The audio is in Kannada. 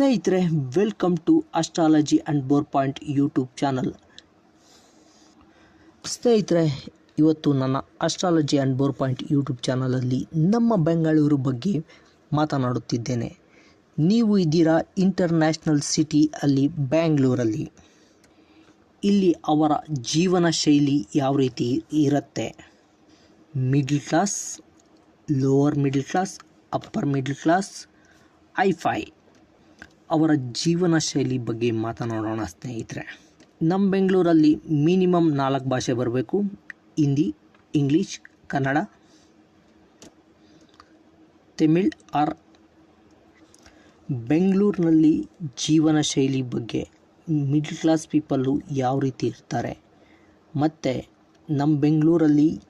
ಸ್ನೇಹಿತರೆ welcome to astrology and bore point YouTube channel ಸ್ನೇಹಿತರೆ, ಇವತ್ತು ನನ್ನ astrology and bore point YouTube ಚಾನಲಲ್ಲಿ ನಮ್ಮ ಬೆಂಗಳೂರು ಬಗ್ಗೆ ಮಾತನಾಡುತ್ತಿದ್ದೇನೆ. ನೀವು ಇದ್ದೀರಾ ಇಂಟರ್ನ್ಯಾಷನಲ್ ಸಿಟಿ ಅಲ್ಲಿ ಬ್ಯಾಂಗ್ಳೂರಲ್ಲಿ ಇಲ್ಲಿ ಅವರ ಜೀವನ ಶೈಲಿ ಯಾವ ರೀತಿ ಇರುತ್ತೆ? Middle class lower middle class upper middle class high five ಅವರ ಜೀವನ ಶೈಲಿ ಬಗ್ಗೆ ಮಾತನಾಡೋಣ ಸ್ನೇಹಿತರೆ. ನಮ್ಮ ಬೆಂಗಳೂರಲ್ಲಿ ಮಿನಿಮಮ್ ನಾಲ್ಕು ಭಾಷೆ ಬರಬೇಕು. Hindi, English, Kannada, Tamil, or. ಬೆಂಗಳೂರಿನಲ್ಲಿ ಜೀವನ ಶೈಲಿ ಬಗ್ಗೆ ಮಿಡ್ಲ್ ಕ್ಲಾಸ್ ಪೀಪಲ್ಲು ಯಾವ ರೀತಿ ಇರ್ತಾರೆ? ಮತ್ತು ನಮ್ಮ ಬೆಂಗಳೂರಲ್ಲಿ